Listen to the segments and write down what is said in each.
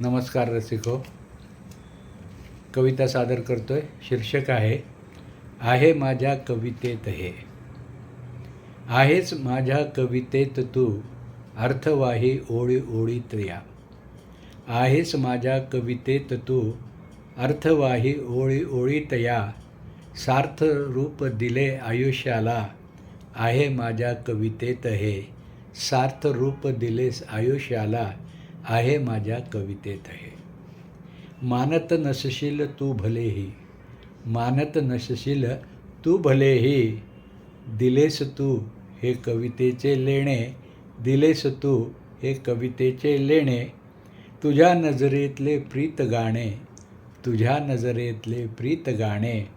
नमस्कार रसिको. कविता सादर करतोय. शीर्षक आहे आहे माझ्या कवितेत हे. आहेच माझ्या कवितेत तू अर्थवाही ओळी ओळीत या आहेस माझ्या कवितेत तू अर्थवाही ओळी ओळीत या सार्थ रूप दिले आयुष्याला आहे माझ्या कवितेत हे. सार्थ रूप दिलेस आयुष्याला आहे माझ्या कवितेत हे मानत नसशील तू भलेही मानत नसशील तू भलेही दिलेस तू हे कवितेचे लेणे दिलेस तू हे कवितेचे लेणे तुझ्या नजरेतले प्रीत गाणे तुझ्या नजरेतले प्रीत गाणे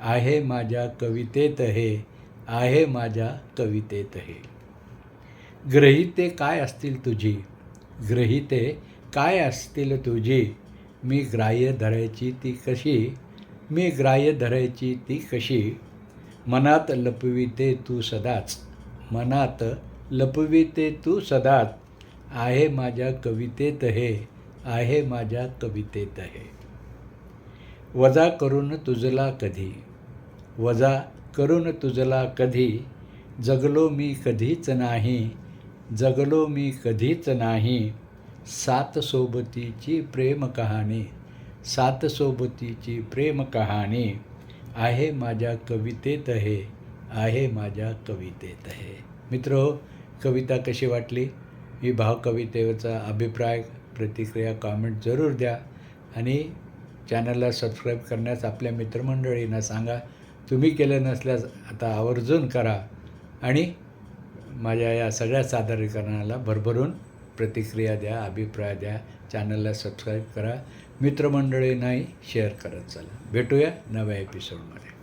आहे माझ्या कवितेत हे आहे माझ्या कवितेत हे ग्रहिते काय असतील तुझी? ग्रहिते काय असतील तुझी? मी ग्राह्य धरायची ती कशी? मी ग्राह्य धरायची ती कशी? मनात लपविते तू सदाच. मनात लपविते तू सदाच. आहे माझ्या कवितेत हे. आहे माझ्या कवितेत हे. वजा करून तुझला कधी? वजा करून तुझला कधी? जगलो मी कधीच नाही. जगलो मी कधीच नाही. सात सोबतीची प्रेम कहाणी सात सोबतीची प्रेम कहाणी आहे माझ्या कवितेत हे आहे माझ्या कवितेत हे. मित्र कविता कशी वाटली? ही भावकवितेचा अभिप्राय प्रतिक्रिया कॉमेंट जरूर द्या आणि चॅनलला सबस्क्राईब करण्यास आपल्या मित्रमंडळींना सांगा. तुम्ही केलं नसल्यास आता आवर्जून करा आणि माझ्या या सगळ्या सादरीकरणाला भरभरून प्रतिक्रिया द्या अभिप्राय द्या. चॅनलला सबस्क्राईब करा. मित्रमंडळींनाही शेअर करत चला. भेटूया नव्या एपिसोडमध्ये